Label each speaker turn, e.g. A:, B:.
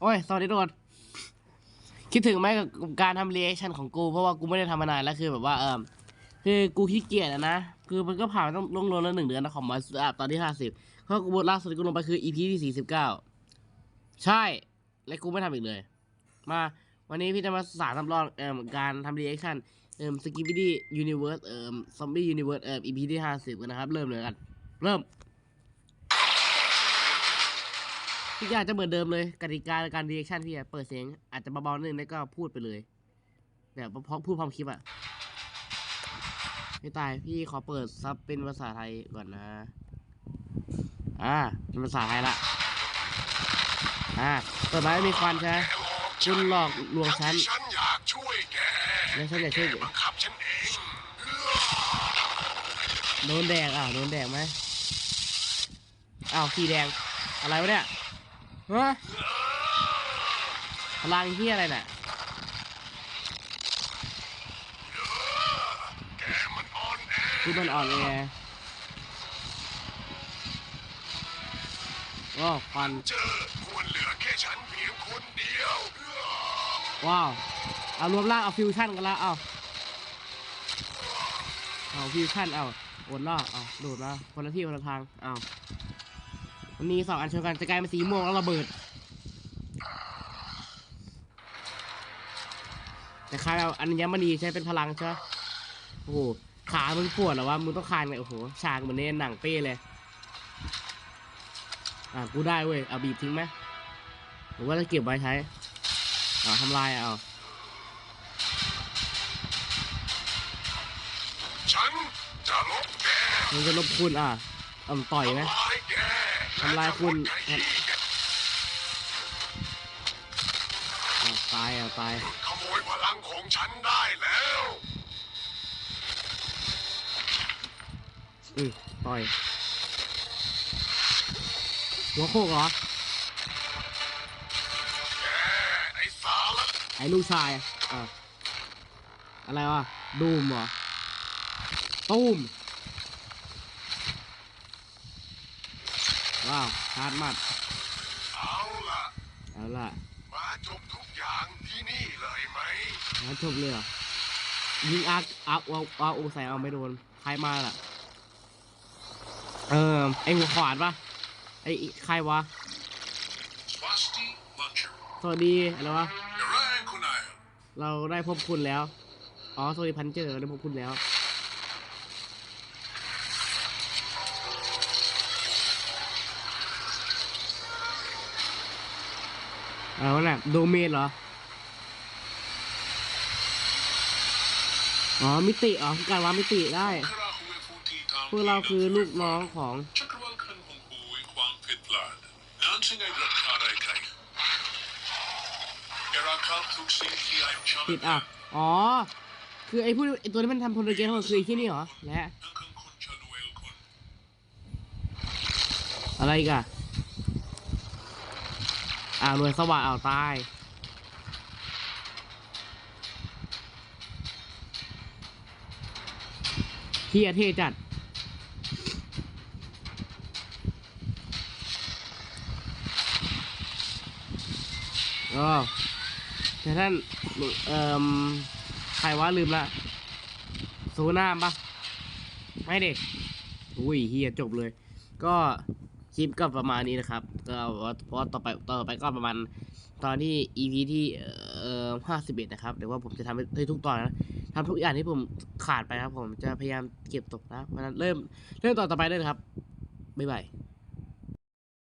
A: โอ้ย สวัสดีทุกคนคิดถึงไหมกับการทำเรีแอคชั่นของกู เพราะว่ากูไม่ได้ทำมานานแล้วคือแบบว่าเออคือกูขี้เกียจอะนะ คือมันก็ผ่านมาต้องลงลงแล้วหนึ่งเดือนนะของมาสอัพตอนที่ห้าสิบเพราะกูบทล่าสุดกูลงไปคือ EP ที่สี่สิบเก้าใช่ และกูไม่ทำอีกเลย มาวันนี้พี่จะมาสาทำรองเอ่อการทำรีแอคชั่นเอ่อสกิปปี้ยูนิเวิร์สเอ่อซอมบี้ยูนิเวิร์สเอ่อ EP ที่ห้าสิบกันนะครับ เริ่มเลยกัน เริ่ม ทุกอย่างจะเหมือนเดิมเลยกติกาการรีแอคชั่นพี่อะเปิดเสียงอาจจะเบาๆนิดนึงแล้วก็พูดไปเลยแบบเพราะพูดพร้อมคลิปอะไม่ตายพี่ขอเปิดซับเป็นภาษาไทยก่อนนะ อ่าเป็นภาษาไทยละอ่าเปิดมาไม่มีควันใช่ไหมคุณหลอกลวงฉัน
B: ฉันอยากช่วยแก
A: แล้วฉันอยากช่วย
B: แกบังคับฉันเอง
A: โดนแดงอ้าวโดนแดงไหมอ้าวสีแดงอะไรวะเนี่ย ฮะพลังที่อะไรน่ะ
B: แกมันอ่อนแอ
A: คือมันอ่อนแอโอ้ควัน
B: เจอควรเหลือแค่ฉันเพียงคนเดียว
A: ว้าว เอารวมร่างเอาฟิวชั่นกันละเอาเอาฟิวชั่นเอาโอนล่อเอาโดดมาคนละที่คนละทางเอา มันมีสองอันชนกันจะกลายเป็นสีม่วงแล้วระเบิด แต่คายเอาอันนี้มันดีใช้เป็นพลังใช่ไหมโอ้โหขามึงปวดเหรอวะมึงต้องคานไงโอ้โหฉากเหมือนในหนังเป้เลย อะกูได้เว้ยเอาบีบทิ้งไหมหรือว่าจะเก็บไว้ใช้เอาทำลายเอา
B: ฉันจะลบแก
A: มันจะลบคุณอะเอาต่อยไหม
B: ทำลายแก
A: ทำลายคุณ
B: และจะหมดแก
A: อะตายอะตาย
B: ขโมยพลังของฉันได้แล้ว
A: อือต่อยหัวโคกเหรอ
B: แกไอ้สาร
A: ไอ้ลูกชายอะอะไรวะดูมเหรอตูม ว้าวชาร์จมัด
B: เอาล่ะ
A: เอาล่ะ
B: มาจบทุกอย่างที่นี่เลยไหม
A: งั้นจบเลยเหรอยิงอาร์อาร์เอาเอาโอใส่เอาไม่โดนใครมาล่ะ เออไอหัวขวานปะไอใครวะ
B: Swasti Muncher
A: สวัสดีอะไรวะ
B: Narayan Kunaya
A: เราได้พบคุณแล้ว อ๋อสวัสดีพันเจอร์ได้พบคุณแล้ว เอาน่ะโดเมนเหรอ อ๋อ มิติอ๋อคือการวางมิติได้ พวกเราคือลูกน้องของ
C: จักรวาลคันของกูไอ้ความผิดพลาดนั่นสิ่งไอ้รักคาไรใครเอราคาทุกสิ่งที่ไอ้ชอบ
A: ผิดอะ อ๋อ คือไอ้ผู้ไอ้ตัวที่มันทำพลเรือนทั้งหมดคือไอ้ที่นี่เหรอ และ
C: นั่นคือคนชาดูเอลคน
A: อะไรอีกอะ อ่าหน่วยสว่างอ่าวใต้เฮียเท่จัดอ๋อแต่ท่านเอ่อใครวะลืมละโซน่าปะไม่เด็กอุ้ยเฮียจบเลย ก็ ลิปก็ประมาณนี้นะครับ ก็เพราะต่อไปต่อไปก็ประมาณตอนที่ EP ที่เอ่อห้าสิบเอ็ดนะครับเดี๋ยวว่าผมจะทำให้ทุกตอนนะทำทุกอย่างที่ผมขาดไปนะครับ ผมจะพยายามเก็บตกนะเพราะนั้นเริ่มเริ่มตอนต่อไปเลยครับบ๊ายบาย